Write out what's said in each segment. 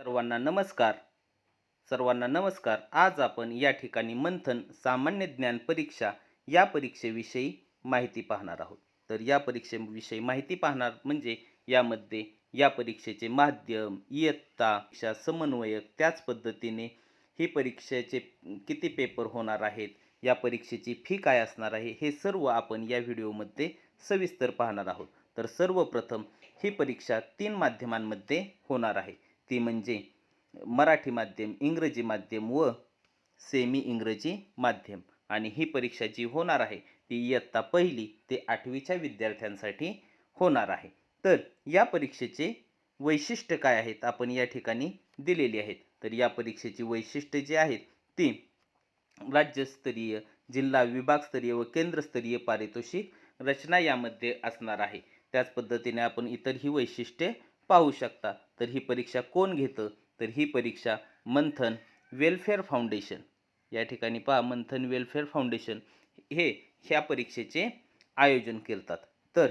सर्वांना नमस्कार. सर्वांना नमस्कार. आज आपण या ठिकाणी मंथन सामान्य ज्ञान परीक्षा या परीक्षेविषयी माहिती पाहणार आहोत. तर या परीक्षेविषयी माहिती पाहणार म्हणजे यामध्ये या परीक्षेचे माध्यम इयत्ता परीक्षा समन्वयक त्याच पद्धतीने ही परीक्षेचे किती पेपर होणार आहेत या परीक्षेची फी काय असणार आहे हे सर्व आपण या व्हिडिओमध्ये सविस्तर पाहणार आहोत. तर सर्वप्रथम ही परीक्षा तीन माध्यमांमध्ये होणार आहे. ती म्हणजे मराठी माध्यम इंग्रजी माध्यम व सेमी इंग्रजी माध्यम. आणि ही परीक्षा जी होणार आहे ती इयत्ता पहिली ते आठवीच्या विद्यार्थ्यांसाठी होणार आहे. तर या परीक्षेचे वैशिष्ट्य काय आहेत? आपण या ठिकाणी दिलेली आहेत. तर या परीक्षेची वैशिष्ट्य जी आहेत ती राज्यस्तरीय जिल्हा विभागस्तरीय व केंद्रस्तरीय पारितोषिक रचना यामध्ये असणार आहे. त्याच पद्धतीने आपण इतर ही वैशिष्ट्ये पाहू शकता. तर ही परीक्षा कोण घेतं? तर ही परीक्षा मंथन वेलफेअर फाउंडेशन. या ठिकाणी पहा मंथन वेलफेअर फाउंडेशन हे ह्या परीक्षेचे आयोजन करतात. तर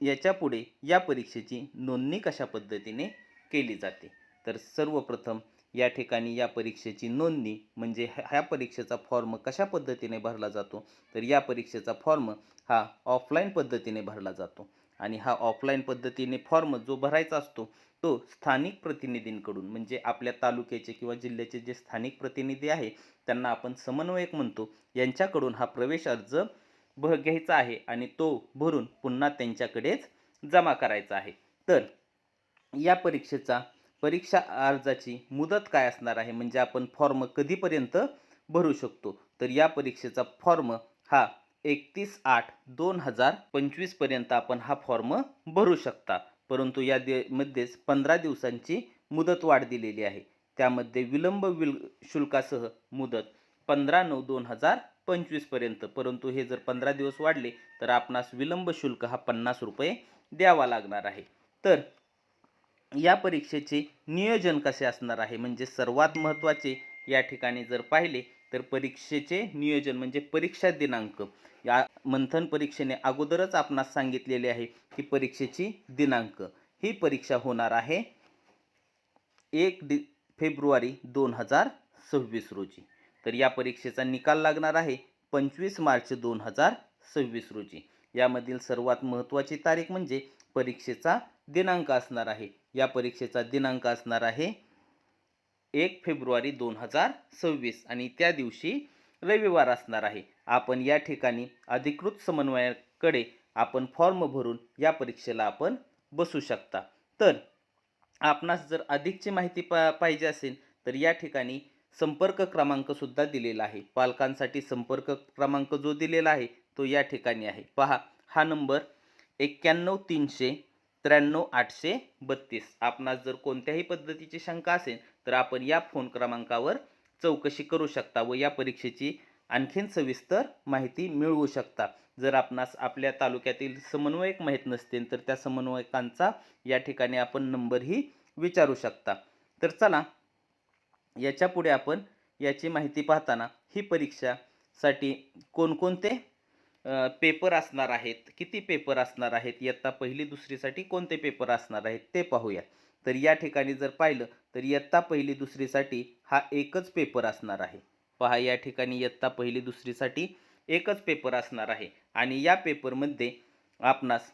याच्यापुढे या परीक्षेची नोंदणी कशा पद्धतीने केली जाते? तर सर्वप्रथम या ठिकाणी या परीक्षेची नोंदणी म्हणजे ह्या परीक्षेचा फॉर्म कशा पद्धतीने भरला जातो? तर या परीक्षेचा फॉर्म हा ऑफलाईन पद्धतीने भरला जातो. आणि हा ऑफलाईन पद्धतीने फॉर्म जो भरायचा असतो तो स्थानिक प्रतिनिधींकडून म्हणजे आपल्या तालुक्याचे किंवा जिल्ह्याचे जे स्थानिक प्रतिनिधी आहे त्यांना आपण समन्वयक म्हणतो यांच्याकडून हा प्रवेश अर्ज भ घ्यायचा आहे आणि तो भरून पुन्हा त्यांच्याकडेच जमा करायचा आहे. तर या परीक्षेचा परीक्षा अर्जाची मुदत काय असणार आहे? म्हणजे आपण फॉर्म कधीपर्यंत भरू शकतो? तर या परीक्षेचा फॉर्म हा एकतीस आठ दोन हजार पंचवीसपर्यंत आपण हा फॉर्म भरू शकता. परंतु या दे मध्येच पंधरा दिवसांची मुदत वाढ दिलेली आहे. त्यामध्ये विलंब विल शुल्कासह मुदत पंधरा नऊ दोन हजार पंचवीसपर्यंत परंतु हे जर पंधरा दिवस वाढले तर आपणास विलंब शुल्क हा पन्नास रुपये द्यावा लागणार आहे. तर या परीक्षेचे नियोजन कसे असणार आहे? म्हणजे सर्वात महत्त्वाचे या ठिकाणी जर पाहिले तर परीक्षेचे नियोजन म्हणजे परीक्षा दिनांक. या मंथन परीक्षेने अगोदरच आपणास सांगितलेले आहे की परीक्षेची दिनांक. ही परीक्षा होणार आहे एक डि फेब्रुवारी दोन हजार सव्वीस रोजी. तर या परीक्षेचा निकाल लागणार आहे पंचवीस मार्च दोन हजार सव्वीस रोजी. यामधील सर्वात महत्त्वाची तारीख म्हणजे परीक्षेचा दिनांक असणार आहे. या परीक्षेचा दिनांक असणार आहे एक फेब्रुवारी दोन हजार सव्वीस आणि त्या दिवशी रविवार असणार आहे. आपण या ठिकाणी अधिकृत समन्वयाकडे आपण फॉर्म भरून या परीक्षेला आपण बसू शकता. तर आपणास जर अधिकची माहिती पा पाहिजे असेल तर या ठिकाणी संपर्क क्रमांकसुद्धा दिलेला आहे. पालकांसाठी संपर्क क्रमांक जो दिलेला आहे तो या ठिकाणी आहे. पहा हा नंबर एक्क्याण्णव तीनशे त्र्याण्णव आठशे बत्तीस. आपणास जर कोणत्याही पद्धतीची शंका असेल तर आपण या फोन क्रमांकावर चौकशी करू शकता व या परीक्षेची आणखीन सविस्तर माहिती मिळवू शकता. जर आपणास आपल्या तालुक्यातील समन्वयक माहीत नसतील तर त्या समन्वयकांचा या ठिकाणी आपण नंबरही विचारू शकता. तर चला याच्यापुढे आपण याची माहिती पाहताना ही परीक्षासाठी कोणकोणते पेपर असणार आहेत किती पेपर असणार आहेत इयत्ता पहिली दुसरीसाठी कोणते पेपर असणार आहेत ते पाहूया. तर या ठिकाणी जर पाहिलं तर इयत्ता पहिली दुसरीसाठी हा एकच पेपर असणार आहे. पहा या ठिकाणी इयत्ता पहिली दुसरीसाठी एकच पेपर असणार आहे. आणि या पेपरमध्ये आपणास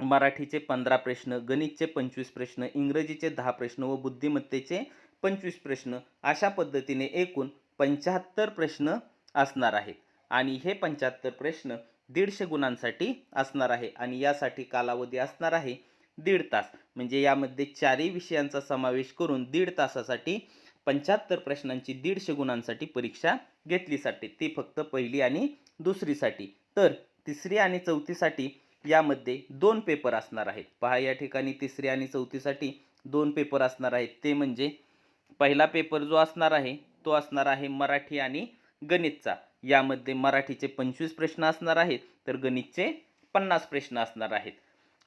मराठीचे पंधरा प्रश्न गणितचे पंचवीस प्रश्न इंग्रजीचे दहा प्रश्न व बुद्धिमत्तेचे पंचवीस प्रश्न अशा पद्धतीने एकूण पंच्याहत्तर प्रश्न असणार आहेत. आणि हे पंच्याहत्तर प्रश्न दीडशे गुणांसाठी असणार आहे. आणि यासाठी कालावधी असणार आहे दीड तास. म्हणजे यामध्ये चारही विषयांचा समावेश करून दीड तासासाठी पंच्याहत्तर प्रश्नांची दीडशे गुणांसाठी परीक्षा घेतलीसाठी ती फक्त पहिली आणि दुसरीसाठी. तर तिसरी आणि चौथीसाठी यामध्ये दोन पेपर असणार आहेत. पहा या ठिकाणी तिसरी आणि चौथीसाठी दोन पेपर असणार आहेत. ते म्हणजे पहिला पेपर जो असणार आहे तो असणार आहे मराठी आणि गणितचा. यामध्ये मराठीचे पंचवीस प्रश्न असणार आहेत तर गणितचे पन्नास प्रश्न असणार आहेत.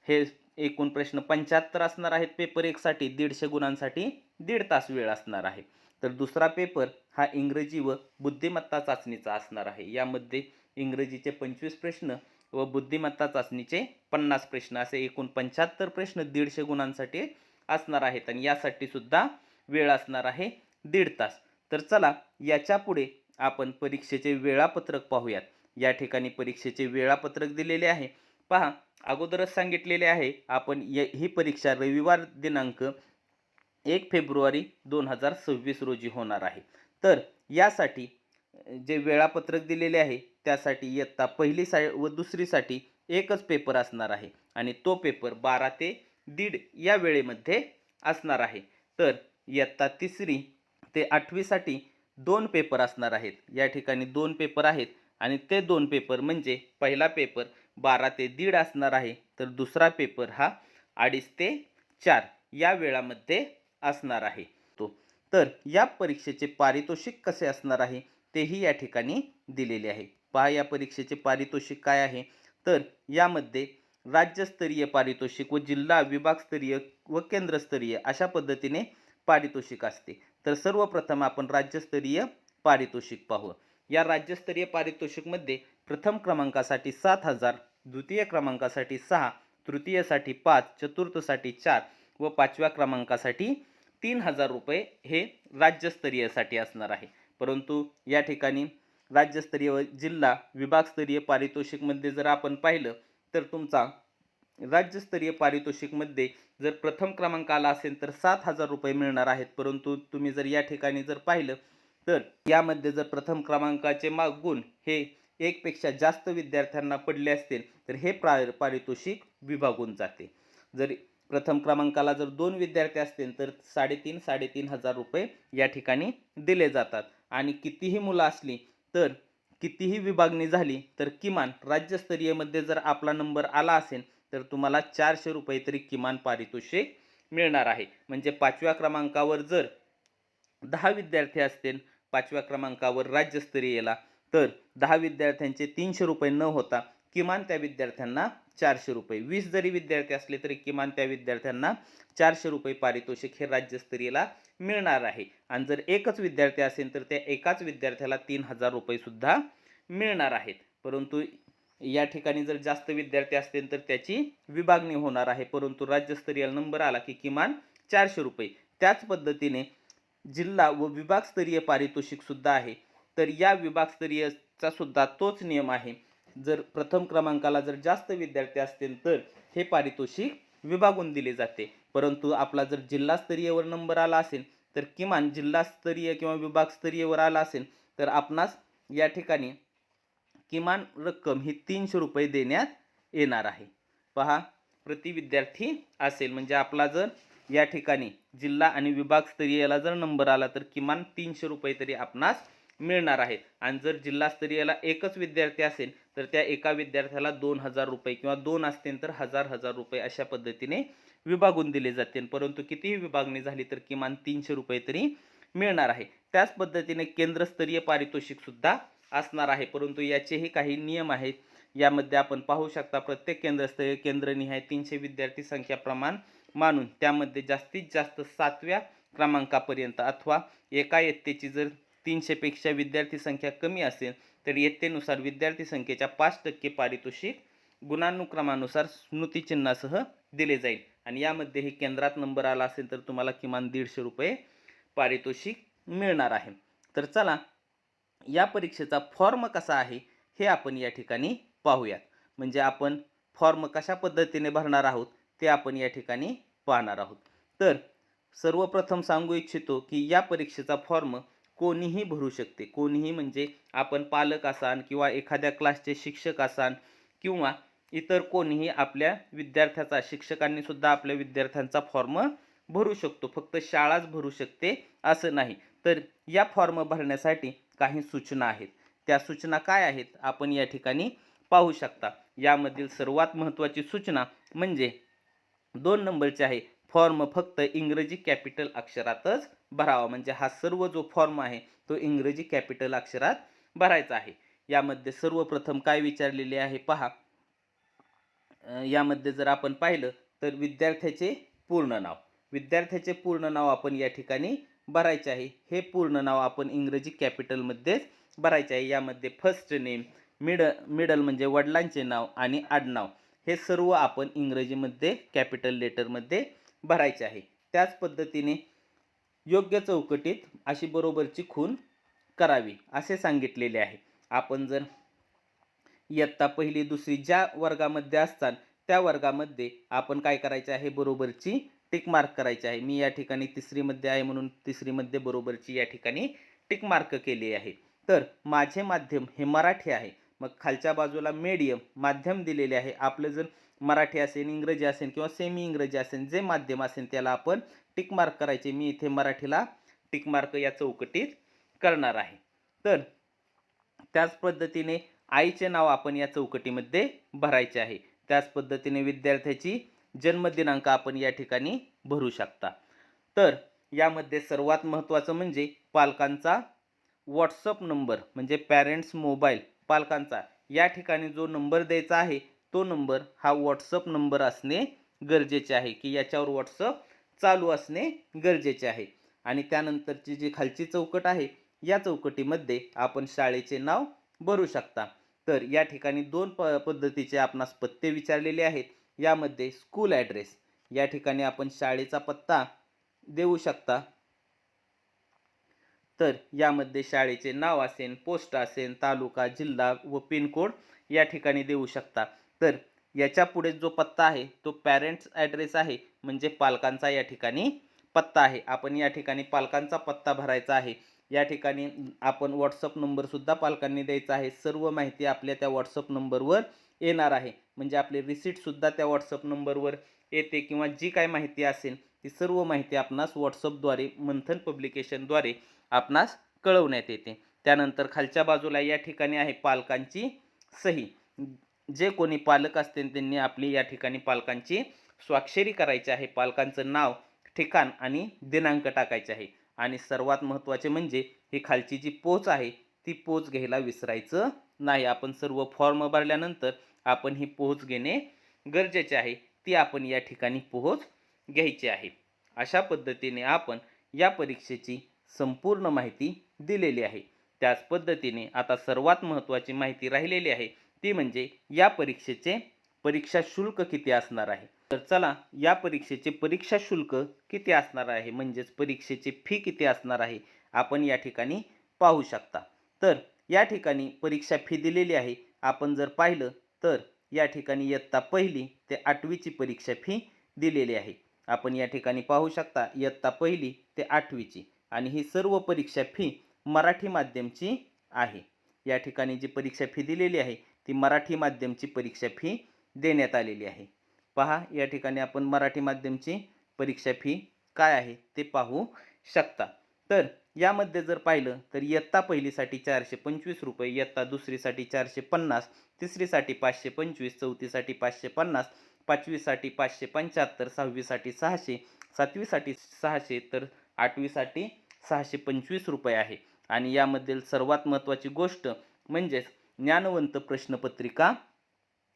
हे एकूण प्रश्न पंच्याहत्तर असणार आहेत. पेपर एकसाठी दीडशे गुणांसाठी दीड तास वेळ असणार आहे. तर दुसरा पेपर हा इंग्रजी व बुद्धिमत्ता चाचणीचा असणार आहे. यामध्ये इंग्रजीचे पंचवीस प्रश्न व बुद्धिमत्ता चाचणीचे पन्नास प्रश्न असे एकूण पंच्याहत्तर प्रश्न दीडशे गुणांसाठी असणार आहेत आणि यासाठी सुद्धा वेळ असणार आहे दीड तास. तर चला याच्यापुढे आपण परीक्षेचे वेळापत्रक पाहूयात. या ठिकाणी परीक्षेचे वेळापत्रक दिलेले आहे. पहा अगोदरच सांगितलेले आहे आपण य ही परीक्षा रविवार दिनांक एक फेब्रुवारी दोन हजार सव्वीस रोजी होणार आहे. तर यासाठी जे वेळापत्रक दिलेले आहे त्यासाठी इयत्ता पहिली सा व दुसरीसाठी एकच पेपर असणार आहे. आणि तो पेपर बारा ते दीड या वेळेमध्ये असणार आहे. तर इयत्ता तिसरी ते आठवीसाठी दोन पेपर असणार आहेत. या ठिकाणी दोन पेपर आहेत आणि ते दोन पेपर म्हणजे पहिला पेपर बारा ते दीड असणार आहे. तर दुसरा पेपर हा अडीच ते चार या वेळामध्ये असणार आहे. तो. तर या परीक्षेचे पारितोषिक कसे असणार आहे? तेही या ठिकाणी दिलेले आहे. पहा या परीक्षेचे पारितोषिक काय आहे? तर यामध्ये राज्यस्तरीय पारितोषिक व जिल्हा विभागस्तरीय व केंद्रस्तरीय अशा पद्धतीने पारितोषिक असते. तर सर्वप्रथम आपण राज्यस्तरीय पारितोषिक पाहू. या राज्यस्तरीय पारितोषिकमध्ये प्रथम क्रमांकासाठी सात हजार द्वितीय क्रमांकासाठी सहा तृतीयसाठी पाच चतुर्थसाठी चार व पाचव्या क्रमांकासाठी तीन हजार रुपये हे राज्यस्तरीयसाठी असणार आहे. परंतु या ठिकाणी राज्यस्तरीय व जिल्हा विभागस्तरीय पारितोषिकमध्ये जर आपण पाहिलं तर तुमचा राज्यस्तरीय पारितोषिकमध्ये जर प्रथम क्रमांक आला असेल तर सात हजार रुपये मिळणार आहेत. परंतु तुम्ही जर या ठिकाणी जर पाहिलं तर यामध्ये जर प्रथम क्रमांकाचे मा गुण हे एकपेक्षा जास्त विद्यार्थ्यांना पडले असतील तर हे प्रा पारितोषिक विभागून जाते. जर प्रथम क्रमांकाला जर दोन विद्यार्थी असतील तर साडेतीन साडेतीन हजार रुपये या ठिकाणी दिले जातात. आणि कितीही मुलं असली तर कितीही विभागणी झाली तर किमान राज्यस्तरीयमध्ये जर आपला नंबर आला असेल तर तुम्हाला चारशे रुपये तरी किमान पारितोषिक मिळणार आहे. म्हणजे पाचव्या क्रमांकावर जर दहा विद्यार्थी असतील पाचव्या क्रमांकावर राज्यस्तरीयला तर दहा विद्यार्थ्यांचे तीनशे रुपये न होता किमान त्या विद्यार्थ्यांना चारशे रुपये. वीस जरी विद्यार्थी असले तरी किमान त्या विद्यार्थ्यांना चारशे रुपये पारितोषिक हे राज्यस्तरीयला मिळणार आहे. आणि जर एकच विद्यार्थी असेल तर त्या एकाच विद्यार्थ्याला तीन हजार रुपयेसुद्धा मिळणार आहेत. परंतु या ठिकाणी जर जास्त विद्यार्थी असतील तर त्याची विभागणी होणार आहे. परंतु राज्यस्तरीय नंबर आला की किमान चारशे रुपये. त्याच पद्धतीने जिल्हा व विभागस्तरीय पारितोषिकसुद्धा आहे. तर या विभागस्तरीय चा सुद्धा तोच नियम आहे. जर प्रथम क्रमांकाला जर जास्त विद्यार्थी असतील तर हे पारितोषिक विभागून दिले जाते. परंतु आपला जर जिल्हास्तरीयवर नंबर आला असेल तर किमान जिल्हास्तरीय किंवा विभागस्तरीयवर आला असेल तर आपणास या ठिकाणी किमान रक्कम ही तीनशे रुपये देण्यात येणार आहे. पहा प्रति विद्यार्थी असेल म्हणजे आपला जर या ठिकाणी जिल्हा आणि विभागस्तरीयला जर नंबर आला तर किमान तीनशे रुपये तरी आपणास मिळणार आहेत आणि जर जिल्हास्तरीयला एकच विद्यार्थी असेल तर त्या एका विद्यार्थ्याला दोन हजार रुपये किंवा दोन असतील तर हजार हजार रुपये अशा पद्धतीने विभागून दिले जातील. परंतु कितीही विभागणी झाली तर किमान तीनशे रुपये तरी मिळणार आहे. त्याच पद्धतीने केंद्रस्तरीय पारितोषिकसुद्धा असणार आहे. परंतु याचेही काही नियम आहेत. यामध्ये आपण पाहू शकता प्रत्येक केंद्रस्तरीय केंद्रनिहाय तीनशे विद्यार्थी संख्या प्रमाण मानून त्यामध्ये जास्तीत जास्त सातव्या क्रमांकापर्यंत अथवा एका इयत्तेची जर तीनशेपेक्षा विद्यार्थी संख्या कमी असेल तर इयत्तेनुसार विद्यार्थी संख्येच्या पाच टक्के पारितोषिक गुणानुक्रमानुसार स्मृतिचिन्हासह दिले जाईल. आणि यामध्ये हे केंद्रात नंबर आला असेल तर तुम्हाला किमान दीडशे रुपये पारितोषिक मिळणार आहे. तर चला या परीक्षेचा फॉर्म कसा आहे हे आपण या ठिकाणी पाहूयात. म्हणजे आपण फॉर्म कशा पद्धतीने भरणार आहोत ते आपण या ठिकाणी पाहणार आहोत. तर सर्वप्रथम सांगू इच्छितो की या परीक्षेचा फॉर्म कोणीही भरू शकते. कोणीही म्हणजे आपण पालक असाल किंवा एखाद्या क्लासचे शिक्षक असाल किंवा इतर कोणीही आपल्या विद्यार्थ्याचा शिक्षकांनी सुद्धा आपल्या विद्यार्थ्यांचा फॉर्म भरू शकतो. फक्त शाळाच भरू शकते असं नाही. तर या फॉर्म भरण्यासाठी काही सूचना आहेत. त्या सूचना काय आहेत आपण या ठिकाणी पाहू शकता. यामधील सर्वात महत्त्वाची सूचना म्हणजे दोन नंबरची आहे. फॉर्म फक्त इंग्रजी कॅपिटल अक्षरातच भरावा. म्हणजे हा सर्व जो फॉर्म आहे तो इंग्रजी कॅपिटल अक्षरात भरायचा आहे. यामध्ये सर्वप्रथम काय विचारलेले आहे पहा. यामध्ये जर आपण पाहिलं तर विद्यार्थ्याचे पूर्ण नाव. विद्यार्थ्याचे पूर्ण नाव आपण या ठिकाणी भरायचे आहे. हे पूर्ण नाव आपण इंग्रजी कॅपिटलमध्येच भरायचे आहे. यामध्ये फर्स्ट नेम मिड मिडल म्हणजे वडिलांचे नाव आणि आडनाव. हे सर्व आपण इंग्रजीमध्ये कॅपिटल लेटरमध्ये भरायचे आहे. त्याच पद्धतीने योग्य चौकटीत अशी बरोबरची खून करावी असे सांगितलेले आहे. आपण जर इयत्ता पहिली दुसरी ज्या वर्गामध्ये असतात त्या वर्गामध्ये आपण काय करायचे आहे? बरोबरची टिक मार्क करायची आहे. मी या ठिकाणी तिसरीमध्ये आहे म्हणून तिसरीमध्ये बरोबरची या ठिकाणी टिक मार्क केली आहे. तर माझे माध्यम हे मराठी आहे. मग खालच्या बाजूला मीडियम माध्यम दिलेले आहे. आपलं जर मराठी असेल इंग्रजी असेल किंवा सेमी इंग्रजी असेल जे माध्यम असेल त्याला आपण टिकमार्क करायचे. मी इथे मराठीला टिकमार्क या चौकटीत करणार आहे. तर त्याच पद्धतीने आईचे नाव आपण या चौकटीमध्ये भरायचे आहे. त्याच पद्धतीने विद्यार्थ्याची जन्मदिनांक आपण या ठिकाणी भरू शकता. तर यामध्ये सर्वात महत्त्वाचं म्हणजे पालकांचा व्हॉट्सअप नंबर म्हणजे पॅरेंट्स मोबाईल पालकांचा. या ठिकाणी जो नंबर द्यायचा आहे तो नंबर हा व्हॉट्सअप नंबर असणे गरजेचे आहे की याच्यावर व्हॉट्सअप चालू असणे गरजेचे आहे. आणि त्यानंतरची जी खालची चौकट आहे या चौकटीमध्ये आपण शाळेचे नाव भरू शकता. तर या ठिकाणी दोन प पद्धतीचे आपणास पत्ते विचारलेले आहेत. यामध्ये स्कूल ॲड्रेस या ठिकाणी आपण शाळेचा पत्ता देऊ शकता. तर यामध्ये शाळेचे नाव असेल पोस्ट असेल तालुका जिल्हा व पिनकोड या ठिकाणी देऊ शकता. तर याच्यापुढे जो पत्ता आहे तो पॅरेंट्स ॲड्रेस आहे म्हणजे पालकांचा या ठिकाणी पत्ता आहे. आपण या ठिकाणी पालकांचा पत्ता भरायचा आहे. या ठिकाणी आपण व्हॉट्सअप नंबरसुद्धा पालकांनी द्यायचा आहे. सर्व माहिती आपल्या त्या व्हॉट्सअप नंबरवर येणार आहे. म्हणजे आपले रिसिटसुद्धा त्या व्हॉट्सअप नंबरवर येते किंवा जी काय माहिती असेल ती सर्व माहिती आपणास व्हॉट्सअपद्वारे मंथन पब्लिकेशनद्वारे आपणास कळवण्यात येते. त्यानंतर खालच्या बाजूला या ठिकाणी आहे पालकांची सही. जे कोणी पालक असतील त्यांनी आपली या ठिकाणी पालकांची स्वाक्षरी करायची आहे. पालकांचं नाव ठिकाण आणि दिनांक टाकायचे आहे. आणि सर्वात महत्त्वाचे म्हणजे ही खालची जी पोच आहे ती पोच घ्यायला विसरायचं नाही. आपण सर्व फॉर्म भरल्यानंतर आपण ही पोहोच घेणे गरजेचे आहे. ती आपण या ठिकाणी पोहोच घ्यायची आहे. अशा पद्धतीने आपण या परीक्षेची संपूर्ण माहिती दिलेली आहे. त्याच पद्धतीने आता सर्वात महत्त्वाची माहिती राहिलेली आहे. ती म्हणजे या परीक्षेचे परीक्षा शुल्क किती असणार आहे? तर चला या परीक्षेचे परीक्षा शुल्क किती असणार आहे? म्हणजेच परीक्षेची फी किती असणार आहे? आपण या ठिकाणी पाहू शकता. तर या ठिकाणी परीक्षा फी दिलेली आहे. आपण जर पाहिलं तर या ठिकाणी इयत्ता पहिली ते आठवीची परीक्षा फी दिलेली आहे. आपण या ठिकाणी पाहू शकता इयत्ता पहिली ते आठवीची. आणि ही सर्व परीक्षा फी मराठी माध्यमची आहे. या ठिकाणी जी परीक्षा फी दिलेली आहे ती मराठी माध्यमची परीक्षा फी देण्यात आलेली आहे. पहा या ठिकाणी आपण मराठी माध्यमची परीक्षा फी काय आहे ते पाहू शकता. तर यामध्ये जर पाहिलं तर इयत्ता पहिलीसाठी चारशे पंचवीस रुपये इयत्ता दुसरीसाठी चारशे पन्नास तिसरीसाठी पाचशे पंचवीस चौथीसाठी पाचशे पन्नास पाचवीसाठी पाचशे पंच्याहत्तर सहावीसाठी सहाशे सातवीसाठी सहाशे तर आठवीसाठी सहाशे पंचवीस रुपये आहे. आणि यामधील सर्वात महत्त्वाची गोष्ट म्हणजेच ज्ञानवंत प्रश्नपत्रिका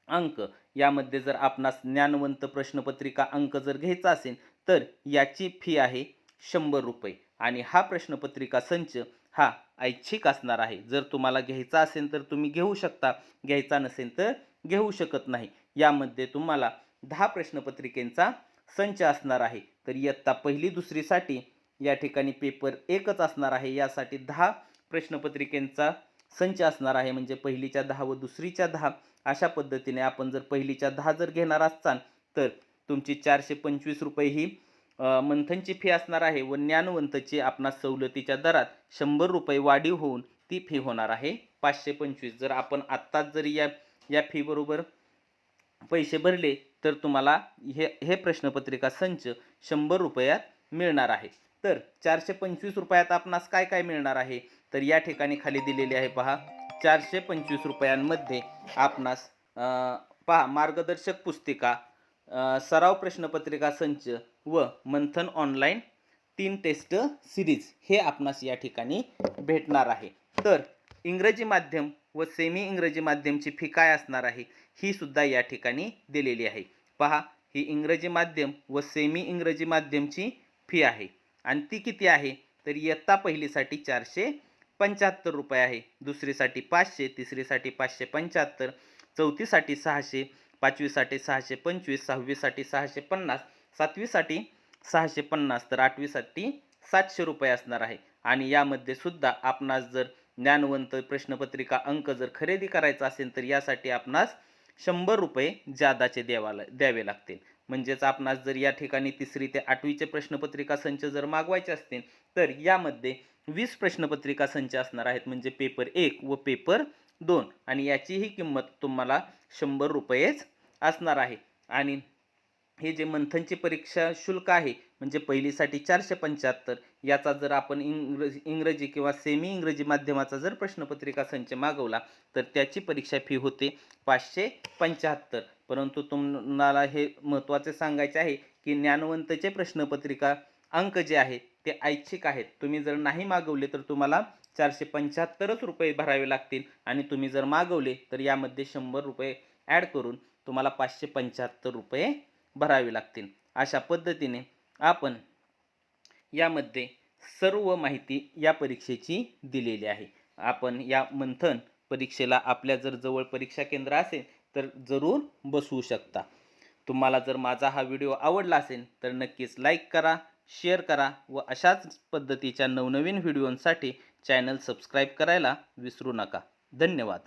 अंक. यामध्ये जर आपणास ज्ञानवंत प्रश्नपत्रिका अंक जर घ्यायचा असेल तर याची फी आहे शंभर रुपये. आणि हा प्रश्नपत्रिका संच हा ऐच्छिक असणार आहे. जर तुम्हाला घ्यायचा असेल तर तुम्ही घेऊ शकता. घ्यायचा नसेल तर घेऊ शकत नाही. यामध्ये तुम्हाला दहा प्रश्नपत्रिकेंचा संच असणार आहे. तर इयत्ता पहिली दुसरीसाठी या ठिकाणी पेपर एकच असणार आहे. यासाठी दहा प्रश्नपत्रिकेंचा संच असणार आहे. म्हणजे पहिलीच्या दहा व दुसरीच्या दहा अशा पद्धतीने आपण जर पहिलीच्या दहा जर घेणार असाल तर तुमची चारशे पंचवीस रुपये ही मंथनची फी असणार आहे व ज्ञानवंतची आपणास सवलतीच्या दरात शंभर रुपये वाढीव होऊन ती फी होणार आहे. पाचशे पंचवीस. जर आपण आत्ताच जर या या फीबरोबर पैसे भरले तर तुम्हाला हे हे प्रश्नपत्रिका संच शंभर रुपयात मिळणार आहे. तर चारशे पंचवीस रुपयात आपणास काय काय मिळणार आहे? तर या ठिकाणी खाली दिलेली आहे पहा चारशे पंचवीस रुपयांमध्ये आपणास पहा मार्गदर्शक पुस्तिका सराव प्रश्नपत्रिका संच व मंथन ऑनलाईन तीन टेस्ट सिरीज हे आपणास या ठिकाणी भेटणार आहे. तर इंग्रजी माध्यम व सेमी इंग्रजी माध्यमची फी काय असणार आहे ही सुद्धा या ठिकाणी दिलेली आहे. पहा ही इंग्रजी माध्यम व सेमी इंग्रजी माध्यमची फी आहे. आणि ती किती आहे? तर इयत्ता पहिलीसाठी चारशे पंच्याहत्तर रुपये आहे. दुसरीसाठी पाचशे तिसरीसाठी पाचशे पंच्याहत्तर चौथीसाठी सहाशे पाचवीसाठी सहाशे पंचवीस सहावीसाठी सहाशे पन्नास सातवीसाठी सहाशे पन्नास तर आठवीसाठी सातशे रुपये असणार आहे. आणि यामध्ये सुद्धा आपणास जर ज्ञानवंत प्रश्नपत्रिका अंक जर खरेदी करायचा असेल तर यासाठी आपणास शंभर रुपये जादाचे द्यावा द्यावे लागतील. म्हणजेच आपणास जर या ठिकाणी तिसरी ते आठवीचे प्रश्नपत्रिका संच जर मागवायचे असतील तर यामध्ये वीस प्रश्नपत्रिका संच असणार आहेत म्हणजे पेपर एक व पेपर दोन. आणि याचीही किंमत तुम्हाला शंभर रुपयेच असणार आहे. आणि हे जे मंथनची परीक्षा शुल्क आहे म्हणजे पहिलीसाठी चारशे पंच्याहत्तर याचा जर आपण इंग्रजी इंग्रजी किंवा सेमी इंग्रजी माध्यमाचा जर प्रश्नपत्रिका संच मागवला तर त्याची परीक्षा फी होते पाचशे पंच्याहत्तर. परंतु तुम्हाला हे महत्त्वाचे सांगायचे आहे की ज्ञानवंतचे प्रश्नपत्रिका अंक जे आहेत ते ऐच्छिक आहेत. तुम्ही जर नाही मागवले तर तुम्हाला चारशे पंच्याहत्तरच रुपये भरावे लागतील. आणि तुम्ही जर मागवले तर यामध्ये शंभर रुपये ॲड करून तुम्हाला पाचशे पंच्याहत्तर रुपये भरावे लागतील. अशा पद्धतीने आपण यामध्ये सर्व माहिती या परीक्षेची दिलेली आहे. आपण या मंथन परीक्षेला आपल्या जर जवळ परीक्षा केंद्र असेल तर जरूर बसवू शकता. तुम्हाला जर माझा हा व्हिडिओ आवडला असेल तर नक्कीच लाईक करा. शेअर करा व अशाच पद्धतीच्या नवनवीन व्हिडिओंसाठी चॅनल सबस्क्राईब करायला विसरू नका. धन्यवाद.